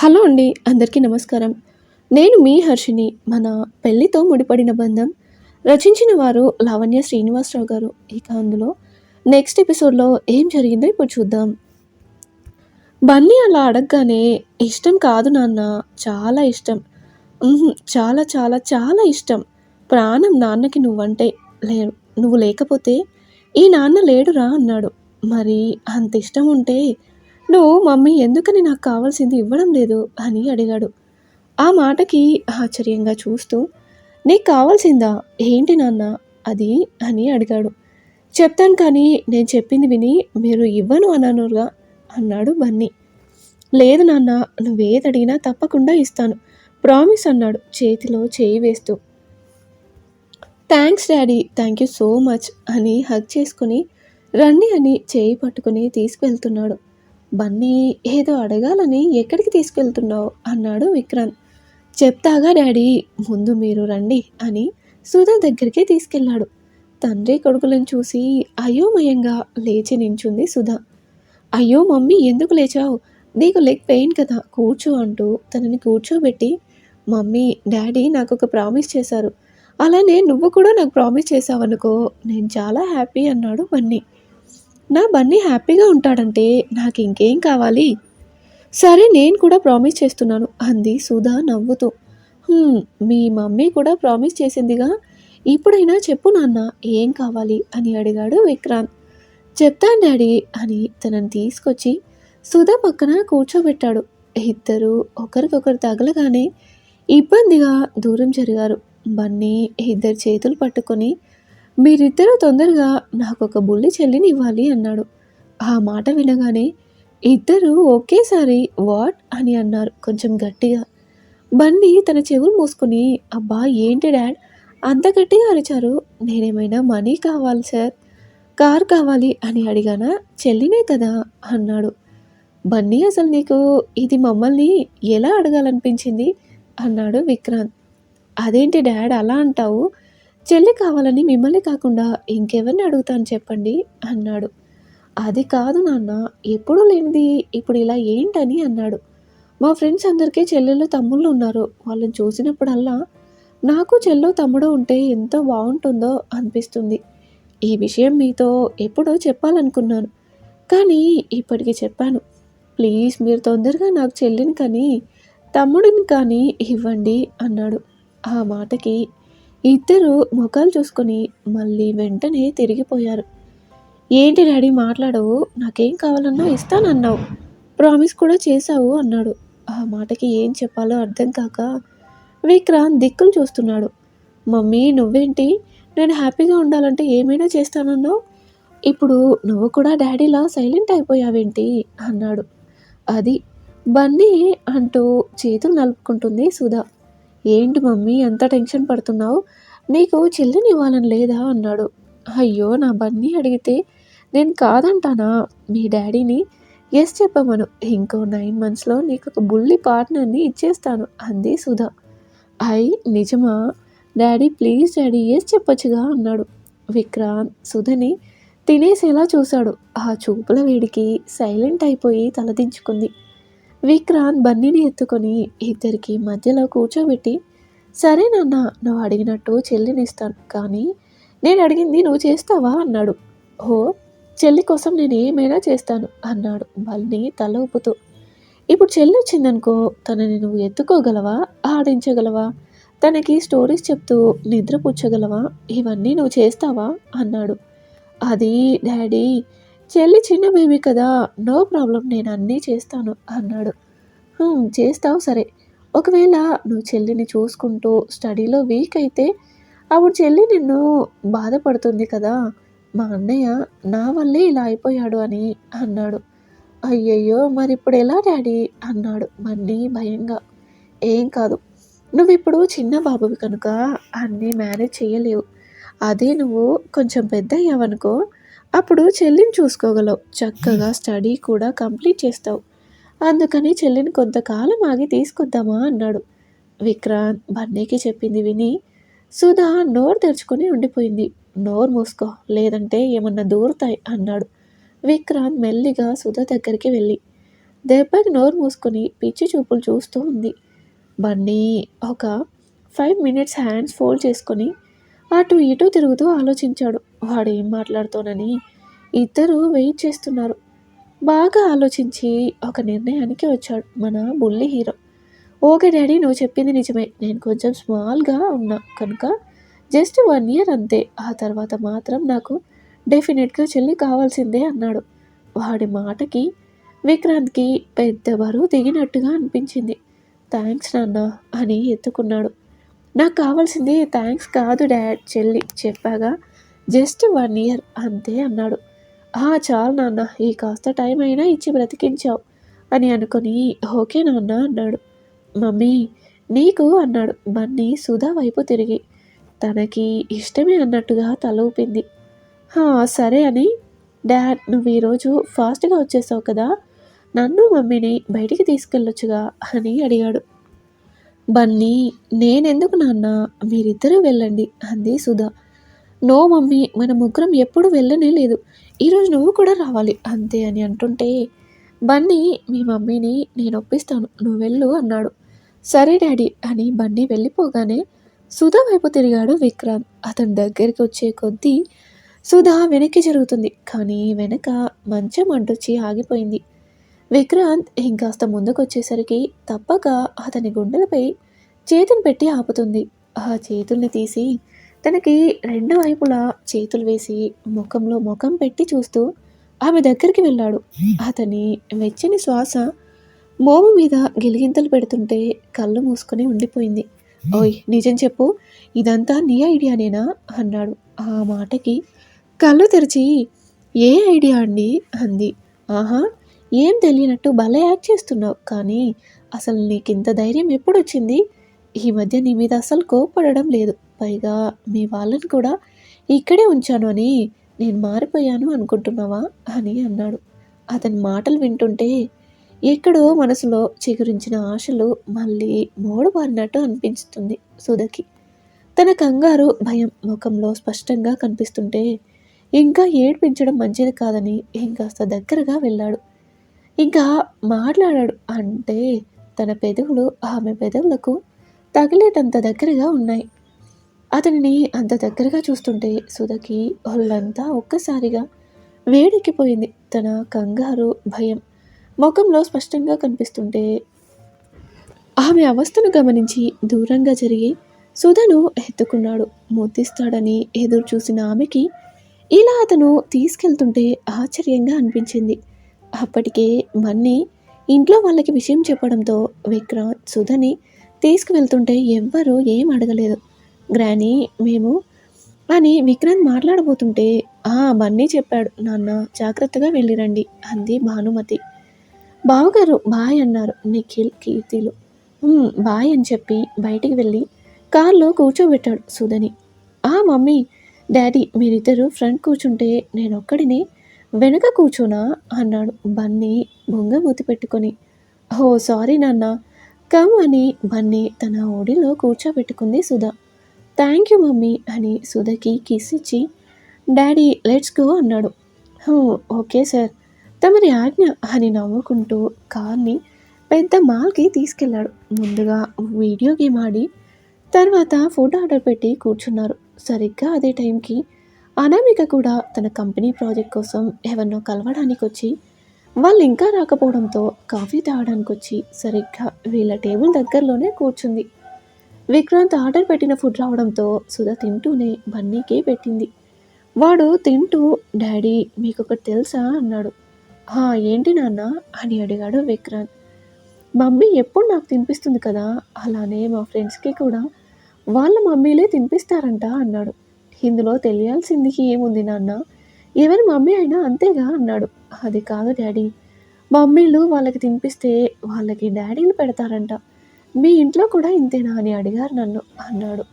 Hello అండి అందరికీ నమస్కారం. నేను మీ హర్షిని మన పెళ్ళితో ముడిపడిన బంధం. రచించిన వారు లావణ్య శ్రీనివాసరావు గారు. ఇక అందులో నెక్స్ట్ ఎపిసోడ్లో ఏం జరిగిందో ఇప్పుడు చూద్దాం. బన్నీ అలా అడగగానే ఇష్టం కాదు నాన్న చాలా ఇష్టం. చాలా చాలా చాలా ఇష్టం. ప్రాణం నాన్నకి నువ్వంటే లే నువ్వు లేకపోతే ఈ నాన్న లేడురా అన్నాడు. మరి అంత ఇష్టం ఉంటే నువ్వు మమ్మీ ఎందుకని నాకు కావాల్సింది ఇవ్వడం లేదు? అని అడిగాడు. ఆ మాటకి ఆశ్చర్యంగా చూస్తూ నీకు కావాల్సిందా? ఏంటి నాన్న? అది అని అడిగాడు. చెప్తాను కానీ నేను చెప్పింది విని మీరు ఇవ్వను అన్నానుగా అన్నాడు బన్నీ. లేదు నాన్న నువ్వేది అడిగినా తప్పకుండా ఇస్తాను ప్రామిస్ అన్నాడు చేతిలో చేయి వేస్తూ. Thanks daddy thank you so much అని హగ్ చేసుకుని రండి అని చేయి పట్టుకుని తీసుకువెళ్తున్నాడు. బన్నీ ఏదో అడగాలని ఎక్కడికి తీసుకెళ్తున్నావు? అన్నాడు విక్రాంత్ చెప్తాగా డాడీ. ముందు మీరు రండి అని సుధా దగ్గరికి తీసుకెళ్ళాడు. తండ్రి కొడుకులను చూసి అయోమయంగా లేచి నించుంది సుధా. అయ్యో మమ్మీ ఎందుకు లేచావు? నీకు లెగ్ పెయిన్ కదా కూర్చో అంటూ తనని కూర్చోబెట్టి మమ్మీ డాడీ నాకు ఒక ప్రామిస్ చేశారు. అలానే నువ్వు కూడా నాకు ప్రామిస్ చేసావనుకో నేను చాలా హ్యాపీ అన్నాడు బన్నీ. నా బన్నీ హ్యాపీగా ఉంటాడంటే నాకు ఇంకేం కావాలి? సరే నేను కూడా ప్రామిస్ చేస్తున్నాను అంది సుధా నవ్వుతూ. మీ మమ్మీ కూడా ప్రామిస్ చేసిందిగా? ఇప్పుడైనా చెప్పు నాన్న ఏం కావాలి? అని అడిగాడు విక్రాంత్. చెప్తాను డాడీ అని తనని తీసుకొచ్చి సుధా పక్కన కూర్చోబెట్టాడు. ఇద్దరు ఒకరికొకరు తగలగానే ఇబ్బందిగా దూరం జరిగారు. బన్నీ ఇద్దరు చేతులు పట్టుకొని మీరిద్దరూ తొందరగా నాకు ఒక బుల్లి చెల్లిని ఇవ్వాలి అన్నాడు. ఆ మాట వినగానే ఇద్దరూ ఒకేసారి వాట్ అని అన్నారు కొంచెం గట్టిగా. బన్నీ తన చెవులు మూసుకుని అబ్బా ఏంటి డాడ్? అంత గట్టిగా అరిచారు. నేనేమైనా మనీ కావాలి సార్? కార్ కావాలి? అని అడిగానా? చెల్లినే కదా అన్నాడు. బన్నీ అసలు నీకు ఇది మమ్మల్ని ఎలా అడగాలనిపించింది? అన్నాడు విక్రాంత్. అదేంటి డాడ్ అలా అంటావు? చెల్లి కావాలని మిమ్మల్ని కాకుండా ఇంకెవరిని అడుగుతాను చెప్పండి అన్నాడు. అది కాదు నాన్న ఎప్పుడూ లేనిది ఇప్పుడు ఇలా ఏంటని అన్నాడు. మా ఫ్రెండ్స్ అందరికీ చెల్లెళ్ళు తమ్ముళ్ళు ఉన్నారు. వాళ్ళని చూసినప్పుడల్లా నాకు చెల్లో తమ్ముడు ఉంటే ఎంతో బాగుంటుందో అనిపిస్తుంది. ఈ విషయం మీతో ఎప్పుడో చెప్పాలనుకున్నాను కానీ ఇప్పటికి చెప్పాను. ప్లీజ్ మీరు తొందరగా నాకు చెల్లిని కానీ తమ్ముడిని కానీ ఇవ్వండి అన్నాడు. ఆ మాటకి ఇద్దరు ముఖాలు చూసుకొని మళ్ళీ వెంటనే తిరిగిపోయారు. ఏంటి డాడీ మాట్లాడవు? నాకేం కావాలన్నా ఇస్తానన్నావు. ప్రామిస్ కూడా చేశావు అన్నాడు. ఆ మాటకి ఏం చెప్పాలో అర్థం కాక విక్రాంత్ దిక్కులు చూస్తున్నాడు. మమ్మీ నువ్వేంటి? నేను హ్యాపీగా ఉండాలంటే ఏమైనా చేస్తానన్నావు? ఇప్పుడు నువ్వు కూడా డాడీలా సైలెంట్ అయిపోయావేంటి? అన్నాడు. అది బన్నీ అంటూ చేతులు నలుపుకుంటుంది సుధా. ఏంటి మమ్మీ ఎంత టెన్షన్ పడుతున్నావు? నీకు చెల్లిని ఇవ్వాలని లేదా? అన్నాడు. అయ్యో నా బన్నీ అడిగితే నేను కాదంటానా? మీ డాడీని ఎస్ చెప్పమను. ఇంకో నైన్ మంత్స్లో నీకు ఒక బుల్లి పార్ట్నర్ని ఇచ్చేస్తాను అంది సుధా. అయ్ నిజమా? డాడీ ప్లీజ్ డాడీ ఎస్ చెప్పొచ్చుగా అన్నాడు. విక్రాంత్ సుధని తినేసేలా చూశాడు. ఆ చూపుల వేడికి సైలెంట్ అయిపోయి తలదించుకుంది. విక్రాంత్ బన్నీని ఎత్తుకొని ఇద్దరికి మధ్యలో కూర్చోబెట్టి సరే నాన్న నువ్వు అడిగినట్టు చెల్లినిస్తాను కానీ నేను అడిగింది నువ్వు చేస్తావా? అన్నాడు. ఓ చెల్లి కోసం నేను ఏమైనా చేస్తాను అన్నాడు బల్ని తల ఊపుతూ. ఇప్పుడు చెల్లి వచ్చిందనుకో తనని నువ్వు ఎత్తుకోగలవా ఆడించగలవా తనకి స్టోరీస్ చెప్తూ నిద్రపుచ్చగలవా ఇవన్నీ నువ్వు చేస్తావా? అన్నాడు. అది డాడీ చెల్లి చిన్న బేబీ కదా నో ప్రాబ్లం నేను అన్నీ చేస్తాను అన్నాడు. చేస్తావు సరే. ఒకవేళ నువ్వు చెల్లిని చూసుకుంటూ స్టడీలో వీక్ అయితే అప్పుడు చెల్లి నిన్ను బాధపడుతుంది కదా. మా అన్నయ్య నా వల్లే ఇలా అయిపోయాడు అని అన్నాడు. అయ్యయ్యో మరి ఇప్పుడు ఎలా డాడీ? అన్నాడు మళ్ళీ భయంగా. ఏం కాదు. నువ్వు ఇప్పుడు చిన్న బాబువి కనుక అన్నీ మేనేజ్ చేయలేవు. అదే నువ్వు కొంచెం పెద్ద అయ్యావనుకో అప్పుడు చెల్లిని చూసుకోగలవు. చక్కగా స్టడీ కూడా కంప్లీట్ చేస్తావు. అందుకని చెల్లిని కొంతకాలం ఆగి తీసుకొద్దామా అన్నాడు. విక్రాంత్ బన్నీకి చెప్పింది విని సుధా నోరు తెరుచుకొని ఉండిపోయింది. నోరు మూసుకో లేదంటే ఏమన్నా దూరుతాయి అన్నాడు. విక్రాంత్ మెల్లిగా సుధా దగ్గరికి వెళ్ళి దెబ్బకి నోరు మూసుకొని పిచ్చి చూపులు చూస్తూ ఉంది. బన్నీ ఒక ఫైవ్ మినిట్స్ హ్యాండ్స్ ఫోల్డ్ చేసుకొని అటు ఇటు తిరుగుతూ ఆలోచించాడు. వాడు ఏం మాట్లాడుతోనని ఇద్దరు వెయిట్ చేస్తున్నారు. బాగా ఆలోచించి ఒక నిర్ణయానికి వచ్చాడు మన బుల్లి హీరో. ఓకే డాడీ నువ్వు చెప్పింది నిజమే. నేను కొంచెం స్మాల్గా ఉన్నా కనుక జస్ట్ వన్ ఇయర్ అంతే. ఆ తర్వాత మాత్రం నాకు డెఫినెట్గా చెల్లి కావాల్సిందే అన్నాడు. వాడి మాటకి విక్రాంత్కి పెద్ద బరువు దిగినట్టుగా అనిపించింది. థ్యాంక్స్ నాన్న అని ఎత్తుకున్నాడు. నాకు కావాల్సింది థ్యాంక్స్ కాదు డాడ్ చెల్లి చెప్పాగా జస్ట్ వన్ ఇయర్ అంతే అన్నాడు. ఆ చాలు నాన్న ఈ కాస్త టైం అయినా ఇచ్చి బ్రతికించావు అని అనుకొని ఓకే నాన్న అన్నాడు. మమ్మీ నీకు అన్నాడు. బన్నీ సుధా వైపు తిరిగి తనకి ఇష్టమే అన్నట్టుగా తల ఊపింది. "హా, సరే అని. డాడ్ నువ్వు ఈరోజు ఫాస్ట్గా వచ్చేసావు కదా నన్ను మమ్మీని బయటికి తీసుకెళ్ళొచ్చుగా అని అడిగాడు. బన్నీ నేనెందుకు నాన్న మీరిద్దరూ వెళ్ళండి అంది సుధా. నో మమ్మీ మన ముగ్గురం ఎప్పుడు వెళ్ళనే లేదు. ఈరోజు నువ్వు కూడా రావాలి. అంతే అని అంటుంటే బన్నీ మీ మమ్మీని నేను ఒప్పిస్తాను. నువ్వు వెళ్ళు అన్నాడు. సరే డాడీ అని బన్నీ వెళ్ళిపోగానే సుధా వైపు తిరిగాడు విక్రాంత్. అతని దగ్గరికి వచ్చే కొద్దీ సుధా వెనక్కి జరుగుతుంది. కానీ వెనక మంచం అంటొచ్చి ఆగిపోయింది. విక్రాంత్ ఇంకాస్త ముందుకు వచ్చేసరికి తప్పక అతని గుండెలపై చేతిని పెట్టి ఆపుతుంది. ఆ చేతుల్ని తీసి తనకి రెండు వైపులా చేతులు వేసి ముఖంలో ముఖం పెట్టి చూస్తూ ఆమె దగ్గరికి వెళ్ళాడు. అతని వెచ్చని శ్వాస మోము మీద గిలిగింతలు పెడుతుంటే కళ్ళు మూసుకొని ఉండిపోయింది. ఓయ్ నిజం చెప్పు. ఇదంతా నీ ఐడియానేనా అన్నాడు. ఆ మాటకి కళ్ళు తెరిచి ఏ ఐడియా అండి? అంది. ఆహా ఏం తెలియనట్టు భలే యాక్ట్ చేస్తున్నావు. కానీ అసలు నీకింత ధైర్యం ఎప్పుడు వచ్చింది ఈ మధ్య నీ మీద అసలు కోప్పడడం లేదు. పైగా మీ వాళ్ళని కూడా ఇక్కడే ఉంచాను అని నేను మారిపోయాను అనుకుంటున్నావా అని అన్నాడు. అతని మాటలు వింటుంటే ఎక్కడో మనసులో చిగురించిన ఆశలు మళ్ళీ మోడుబారినట్టు అనిపించుతుంది సుధకి. తన కంగారు భయం ముఖంలో స్పష్టంగా కనిపిస్తుంటే ఇంకా ఏడ్పించడం మంచిది కాదని ఇంకాస్త దగ్గరగా వెళ్ళాడు. ఇంకా మాట్లాడాడు అంటే తన పెదవులు ఆమె పెదవులకు తగిలేటంత దగ్గరగా ఉన్నాయి. అతనిని అంత దగ్గరగా చూస్తుంటే సుధకి ఒళ్ళంతా ఒక్కసారిగా వేడెక్కిపోయింది. తన కంగారు భయం ముఖంలో స్పష్టంగా కనిపిస్తుంటే ఆమె అవస్థను గమనించి దూరంగా జరిగి సుధను ఎత్తుకున్నాడు. ముద్దిస్తాడని ఎదురు చూసిన ఆమెకి ఇలా అతను తీసుకెళ్తుంటే ఆశ్చర్యంగా అనిపించింది. అప్పటికే మన్ని ఇంట్లో వాళ్ళకి విషయం చెప్పడంతో విక్రాంత్ సుధని తీసుకువెళ్తుంటే ఎవ్వరూ ఏం అడగలేదు. గ్రానీ మేము. అని విక్రాంత్ మాట్లాడబోతుంటే ఆ బన్నీ చెప్పాడు. నాన్న జాగ్రత్తగా వెళ్ళిరండి అంది భానుమతి. బావగారు బాయ్ అన్నారు నిఖిల్ కీర్తిలు. బాయ్ అని చెప్పి బయటికి వెళ్ళి కారులో కూర్చోబెట్టాడు సుధని. ఆ మమ్మీ డాడీ మీరిద్దరూ ఫ్రంట్ కూర్చుంటే నేను ఒక్కడిని వెనుక కూర్చోనా? అన్నాడు బన్నీ బొంగ మూతి పెట్టుకొని. ఓ సారీ నాన్న. కమ్ అని బన్నీ తన ఒడిలో కూర్చోబెట్టుకుంది సుధా. థ్యాంక్ యూ మమ్మీ అని సుధకి కిస్ ఇచ్చి డాడీ లెట్స్ గో అన్నాడు. Okay sir. తమరి ఆజ్ఞ అని నవ్వుకుంటూ కార్ని పెద్ద మాల్కి తీసుకెళ్ళాడు. ముందుగా వీడియో గేమ్ ఆడి తర్వాత ఫుడ్ ఆర్డర్ పెట్టి కూర్చున్నారు. సరిగ్గా అదే టైంకి అనామిక కూడా తన కంపెనీ ప్రాజెక్ట్ కోసం ఎవరినో కలవడానికి వచ్చి వాళ్ళు ఇంకా రాకపోవడంతో కాఫీ తాగడానికి వచ్చి సరిగ్గా వీళ్ళ టేబుల్ దగ్గరలోనే కూర్చుంది. విక్రాంత్ ఆర్డర్ పెట్టిన ఫుడ్ రావడంతో సుధా తింటూనే బన్నీకే పెట్టింది. వాడు తింటూ డాడీ మీకు ఒకటి తెలుసా? అన్నాడు. "హా, ఏంటి నాన్న? అని అడిగాడు విక్రాంత్. మమ్మీ ఎప్పుడు నాకు తినిపిస్తుంది కదా అలానే మా ఫ్రెండ్స్కి కూడా. వాళ్ళ మమ్మీలే తినిపిస్తారంట అన్నాడు. ఇందులో తెలియాల్సింది ఏముంది నాన్న? ఎవరి మమ్మీ అయినా అంతేగా అన్నాడు. అది కాదు డాడీ. మమ్మీలు వాళ్ళకి తినిపిస్తే వాళ్ళకి డాడీలు పెడతారంట. మీ ఇంట్లో కూడా ఇంతేనా అని అడిగారు నన్ను అన్నాడు.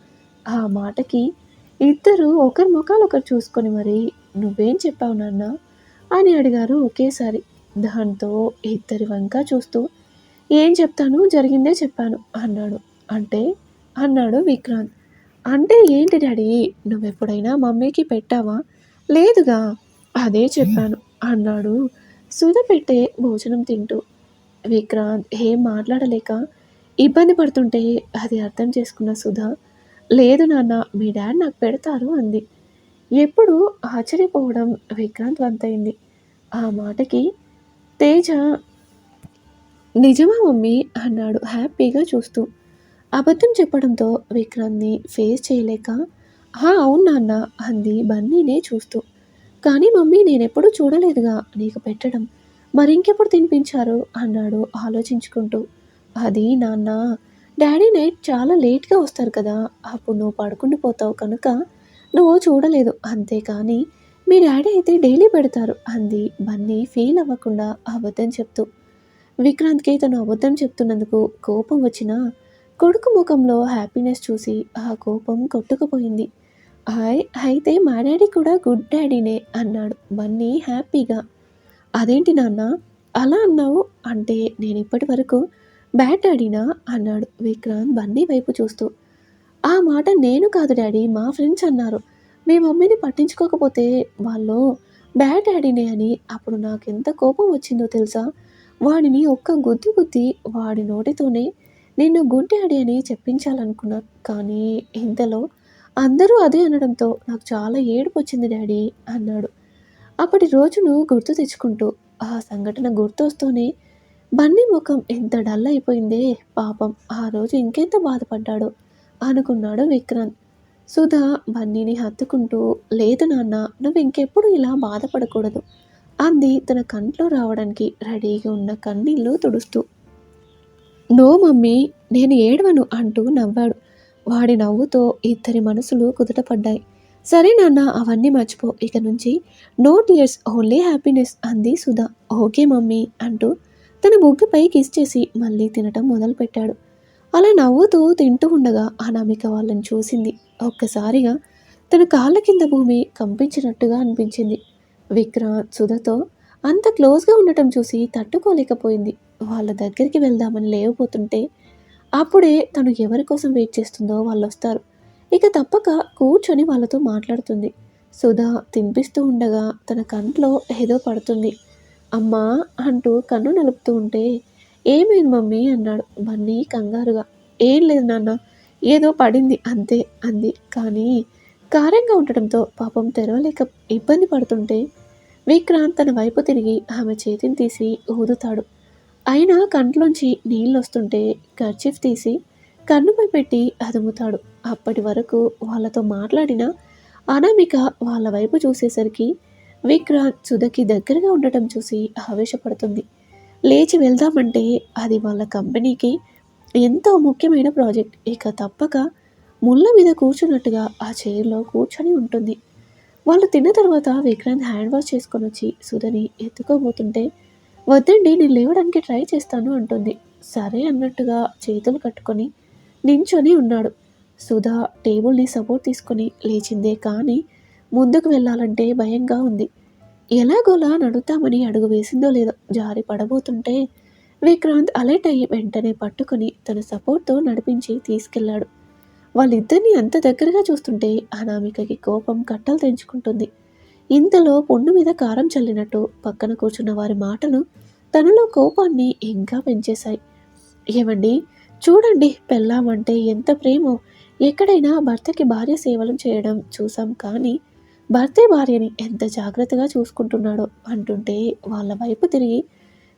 ఆ మాటకి ఇద్దరు ఒకరి ముఖాలు ఒకరు చూసుకొని మరి నువ్వేం చెప్పావు నాన్న అని అడిగారు ఒకేసారి. దాంతో ఇద్దరి వంక చూస్తూ ఏం చెప్తాను? జరిగిందే చెప్పాను అన్నాడు. అంటే? అన్నాడు విక్రాంత్. అంటే ఏంటి డాడీ? నువ్వెప్పుడైనా మమ్మీకి పెట్టావా? లేదుగా. అదే చెప్పాను అన్నాడు సుధ పెట్టే భోజనం తింటూ. విక్రాంత్ ఏం మాట్లాడలేక ఇబ్బంది పడుతుంటే అది అర్థం చేసుకున్న సుధా లేదు నాన్న మీ డాడ్ నాకు పెడతారు అంది. ఎప్పుడు ఆశ్చర్యపోవడం విక్రాంత్ వంతైంది. ఆ మాటకి తేజ నిజమా మమ్మీ అన్నాడు హ్యాపీగా చూస్తూ. అబద్ధం చెప్పడంతో విక్రాంత్ని ఫేస్ చేయలేక హా అవును నాన్న అంది బన్నీనే చూస్తూ. కానీ మమ్మీ నేనెప్పుడు చూడలేదుగా నీకు పెట్టడం. మరింకెప్పుడు తినిపించారు? అన్నాడు ఆలోచించుకుంటూ. అది నాన్న డాడీ నైట్ చాలా లేట్గా వస్తారు కదా అప్పుడు నువ్వు పడుకుండి పోతావు కనుక నువ్వు చూడలేదు. అంతేకాని మీ డాడీ అయితే డైలీ పెడతారు అంది బన్నీ ఫీల్ అవ్వకుండా అబద్ధం చెప్తూ. విక్రాంత్కి తను అబద్ధం చెప్తున్నందుకు కోపం వచ్చినా కొడుకు ముఖంలో హ్యాపీనెస్ చూసి ఆ కోపం కొట్టుకుపోయింది. హాయ్ అయితే మా డాడీ కూడా గుడ్ డాడీనే అన్నాడు బన్నీ హ్యాపీగా. అదేంటి నాన్న అలా అన్నావు? అంటే నేను ఇప్పటి వరకు బ్యాట్ డాడీనా? అన్నాడు విక్రాంత్ బన్నీ వైపు చూస్తూ. ఆ మాట నేను కాదు డాడీ మా ఫ్రెండ్స్ అన్నారు. మీ మమ్మీని పట్టించుకోకపోతే వాళ్ళు బ్యాట్ డాడీనే అని. అప్పుడు నాకు ఎంత కోపం వచ్చిందో తెలుసా? వాడిని ఒక్క గుద్దు గుద్ది వాడి నోటితోనే నిన్ను గుడ్ డాడీ అని చెప్పించాలనుకున్నా. కానీ ఇంతలో అందరూ అదే అనడంతో నాకు చాలా ఏడుపు వచ్చింది డాడీ అన్నాడు. అప్పటి రోజును గుర్తు తెచ్చుకుంటూ ఆ సంఘటన గుర్తొస్తూనే బన్నీ ముఖం ఎంత డల్ అయిపోయిందే? పాపం. ఆ రోజు ఇంకెంత బాధపడ్డాడో అనుకున్నాడు విక్రాంత్ సుధా బన్నీని హత్తుకుంటూ లేదు నాన్న నువ్వు ఇంకెప్పుడు ఇలా బాధపడకూడదు అంది తన కంట్లో రావడానికి రెడీగా ఉన్న కన్నీళ్ళు తుడుస్తూ. నో మమ్మీ నేను ఏడవను అంటూ నవ్వాడు. వాడి నవ్వుతో ఇద్దరి మనసులు కుదుటపడ్డాయి. సరే నాన్న అవన్నీ మర్చిపో ఇక నుంచి నో టియర్స్ ఓన్లీ హ్యాపీనెస్ అంది సుధా. ఓకే మమ్మీ అంటూ తన బుగ్గపై కిస్ చేసి మళ్ళీ తినటం మొదలుపెట్టాడు. అలా నవ్వుతూ తింటూ ఉండగా అనామిక వాళ్ళని చూసింది. ఒక్కసారిగా తన కాళ్ళ కింద భూమి కంపించినట్టుగా అనిపించింది. విక్రాంత్ సుధతో అంత క్లోజ్గా ఉండటం చూసి తట్టుకోలేకపోయింది. వాళ్ళ దగ్గరికి వెళ్దామని లేవబోతుంటే అప్పుడే తను ఎవరి కోసం వెయిట్ చేస్తుందో వాళ్ళు వస్తారు. ఇక తప్పక కూర్చొని వాళ్ళతో మాట్లాడుతుంది. సుధా తినిపిస్తూ ఉండగా తన కంట్లో ఏదో పడుతుంది. అమ్మా అంటూ కన్ను నలుపుతూ ఉంటే ఏమైంది మమ్మీ? అన్నాడు బన్నీ కంగారుగా. ఏం లేదు నాన్న ఏదో పడింది అంతే అంది. కానీ కారంగా ఉండటంతో పాపం తెరవలేక ఇబ్బంది పడుతుంటే విక్రాంత్ తన వైపు తిరిగి ఆమె చేతిని తీసి ఊదుతాడు. అయినా కంట్లోంచి నీళ్ళు వస్తుంటే కర్చీఫ్ తీసి కన్నుపై పెట్టి అదుముతాడు. అప్పటి వరకు వాళ్ళతో మాట్లాడిన అనామిక వాళ్ళ వైపు చూసేసరికి విక్రాంత్ సుధకి దగ్గరగా ఉండటం చూసి ఆవేశపడుతుంది. లేచి వెళ్దామంటే అది వాళ్ళ కంపెనీకి ఎంతో ముఖ్యమైన ప్రాజెక్ట్. ఇక తప్పక ముళ్ళ మీద కూర్చున్నట్టుగా ఆ చైర్లో కూర్చొని ఉంటుంది. వాళ్ళు తిన్న తర్వాత విక్రాంత్ హ్యాండ్ వాష్ చేసుకొని వచ్చి సుధని ఎత్తుకోబోతుంటే వద్దండి నేను లేవడానికి ట్రై చేస్తాను అంటుంది. సరే అన్నట్టుగా చేతులు కట్టుకొని నించొని ఉన్నాడు. సుధా టేబుల్ని సపోర్ట్ తీసుకొని లేచిందే కానీ ముందుకు వెళ్ళాలంటే భయంగా ఉంది. ఎలాగోలా నడుతామని అడుగు వేసిందో లేదో జారి పడబోతుంటే విక్రాంత్ అలర్ట్ అయ్యి వెంటనే పట్టుకొని తన సపోర్ట్తో నడిపించి తీసుకెళ్ళాడు వాళ్ళిద్దరిని అంత దగ్గరగా చూస్తుంటే అనామికకి కోపం కట్టలు తెంచుకుంటుంది. ఇంతలో పొండు మీద కారం చల్లినట్టు పక్కన కూర్చున్న వారి మాటలు తనలో కోపాన్ని ఇంకా పెంచేశాయి. ఏమండి? చూడండి పెళ్ళామంటే ఎంత ప్రేమో. ఎక్కడైనా భర్తకి భార్య సేవలు చేయడం చూసాం కానీ భర్తే భార్యని ఎంత జాగ్రత్తగా చూసుకుంటున్నాడో అంటుంటే వాళ్ళ వైపు తిరిగి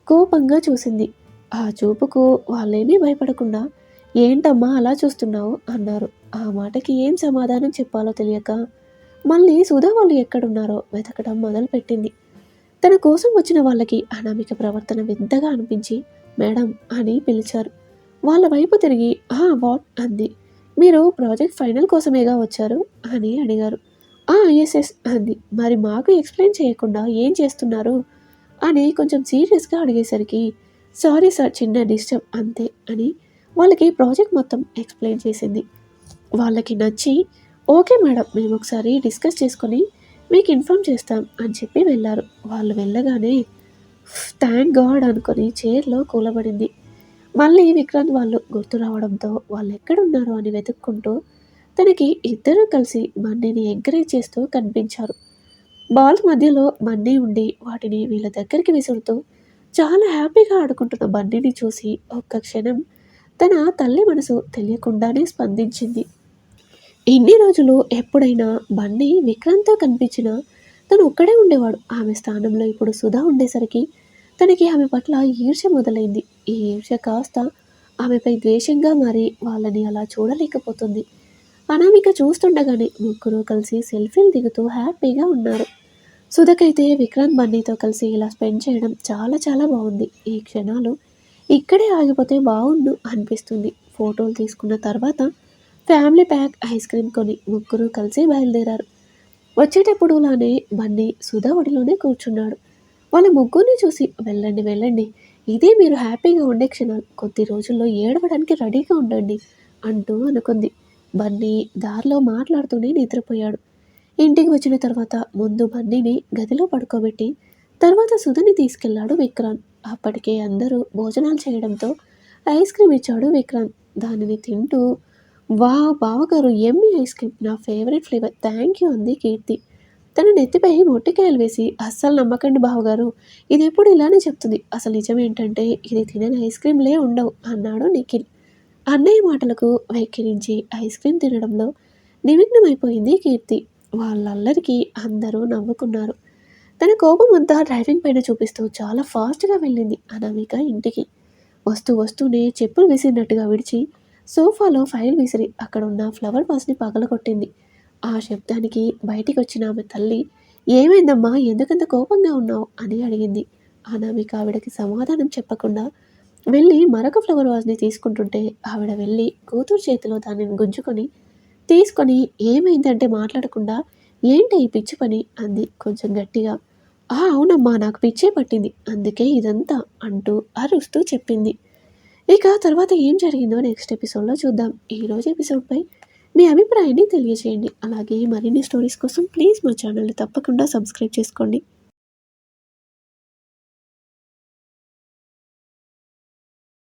కోపంగా చూసింది. ఆ చూపుకు వాళ్ళేమీ భయపడకుండా ఏంటమ్మా అలా చూస్తున్నావు? అన్నారు. ఆ మాటకి ఏం సమాధానం చెప్పాలో తెలియక మళ్ళీ సుధా వాళ్ళు ఎక్కడున్నారో వెతకడం మొదలుపెట్టింది. తన కోసం వచ్చిన వాళ్ళకి అనామిక ప్రవర్తన వింతగా అనిపించి మేడం అని పిలిచారు. వాళ్ళ వైపు తిరిగి ఆ వాట్? అంది. మీరు ప్రాజెక్ట్ ఫైనల్ కోసమేగా వచ్చారు? అని అడిగారు. ఎస్ ఎస్ అంది. మరి మాకు ఎక్స్ప్లెయిన్ చేయకుండా ఏం చేస్తున్నారు? అని కొంచెం సీరియస్గా అడిగేసరికి సారీ సార్ చిన్న డిస్టర్బ్ అంతే అని వాళ్ళకి ప్రాజెక్ట్ మొత్తం ఎక్స్ప్లెయిన్ చేసింది. వాళ్ళకి నచ్చి ఓకే మేడం మేము ఒకసారి డిస్కస్ చేసుకొని మీకు ఇన్ఫామ్ చేస్తాం అని చెప్పి వెళ్ళారు. వాళ్ళు వెళ్ళగానే థ్యాంక్ గాడ్ అనుకొని చైర్లో కూలబడింది. మళ్ళీ విక్రాంత్ వాళ్ళు గుర్తు రావడంతో వాళ్ళు ఎక్కడున్నారు అని వెతుక్కుంటూ తనకి ఇద్దరూ కలిసి బండిని ఎంకరేజ్ చేస్తూ కనిపించారు. బాల్ మధ్యలో బండి ఉండి వాటిని వీళ్ళ దగ్గరికి విసురుతూ చాలా హ్యాపీగా ఆడుకుంటున్న బండిని చూసి ఒక్క క్షణం తన తల్లి మనసు తెలియకుండానే స్పందించింది. ఇన్ని రోజులు ఎప్పుడైనా బండి విక్రాంత్తో కనిపించినా తను ఒక్కడే ఉండేవాడు. ఆమె స్థానంలో ఇప్పుడు సుధా ఉండేసరికి తనకి ఆమె పట్ల ఈర్ష్య మొదలైంది. ఈ ఈర్ష్య కాస్త ఆమెపై ద్వేషంగా మారి వాళ్ళని అలా చూడలేకపోతుంది. అనామిక చూస్తుండగానే ముగ్గురు కలిసి సెల్ఫీలు దిగుతూ హ్యాపీగా ఉన్నారు. సుధకైతే విక్రాంత్ బన్నీతో కలిసి ఇలా స్పెండ్ చేయడం చాలా చాలా బాగుంది. ఈ క్షణాలు ఇక్కడే ఆగిపోతే బాగుండు అనిపిస్తుంది. ఫోటోలు తీసుకున్న తర్వాత ఫ్యామిలీ ప్యాక్ ఐస్ క్రీమ్ కొని ముగ్గురు కలిసి బయలుదేరారు. వచ్చేటప్పుడులానే బన్నీ సుధా ఒడిలోనే కూర్చున్నాడు. వాళ్ళ ముగ్గురిని చూసి వెళ్ళండి వెళ్ళండి. ఇదే మీరు హ్యాపీగా ఉండే క్షణాలు. కొద్ది రోజుల్లో ఏడవడానికి రెడీగా ఉండండి అంటూ అనుకుంది. బన్నీ దారిలో మాట్లాడుతూనే నిద్రపోయాడు. ఇంటికి వచ్చిన తర్వాత ముందు బన్నీని గదిలో పడుకోబెట్టి తర్వాత సుధని తీసుకెళ్ళాడు విక్రాంత్. అప్పటికే అందరూ భోజనాలు చేయడంతో ఐస్ క్రీమ్ ఇచ్చాడు విక్రాంత్. దానిని తింటూ వా బావగారు ఎమ్మి ఐస్ క్రీమ్. నా ఫేవరెట్ ఫ్లేవర్. థ్యాంక్ యూ అంది కీర్తి. తన నెత్తిపై మొట్టికాయలు వేసి అస్సలు నమ్మకండి బావగారు. ఇది ఎప్పుడు ఇలానే చెప్తుంది. అసలు నిజం ఏంటంటే ఇది తినని ఐస్ క్రీమ్లే ఉండవు అన్నాడు నిఖిల్. అన్నయ్య మాటలకు వైఖరించి ఐస్ క్రీమ్ తినడంలో నిమగ్నమైపోయింది కీర్తి. వాళ్ళందరికీ అందరూ నవ్వుకున్నారు. తన కోపం అంతా డ్రైవింగ్ పైన చూపిస్తూ చాలా ఫాస్ట్గా వెళ్ళింది అనామిక ఇంటికి. వస్తూ వస్తూనే చెప్పులు విసిరినట్టుగా విడిచి సోఫాలో ఫైల్ విసిరి అక్కడ ఉన్న ఫ్లవర్ వాస్ని పగలగొట్టింది. ఆ శబ్దానికి బయటికి వచ్చిన ఆమె తల్లి ఏమైందమ్మా? ఎందుకంత కోపంగా ఉన్నావు? అని అడిగింది. అనామిక ఆవిడకి సమాధానం చెప్పకుండా వెళ్ళి మరొక ఫ్లవర్ వాజ్ని తీసుకుంటుంటే ఆవిడ వెళ్ళి కూతురు చేతిలో దానిని గుంజుకొని తీసుకొని ఏమైందంటే మాట్లాడకుండా ఏంటి ఈ పిచ్చి పని? అంది కొంచెం గట్టిగా. ఆ అవునమ్మా నాకు పిచ్చే పట్టింది. అందుకే ఇదంతా అంటూ అరుస్తూ చెప్పింది. ఇక తర్వాత ఏం జరిగిందో నెక్స్ట్ ఎపిసోడ్లో చూద్దాం. ఈరోజు ఎపిసోడ్పై మీ అభిప్రాయాన్ని తెలియజేయండి అలాగే మరిన్ని స్టోరీస్ కోసం ప్లీజ్ మా ఛానల్ని తప్పకుండా సబ్స్క్రైబ్ చేసుకోండి.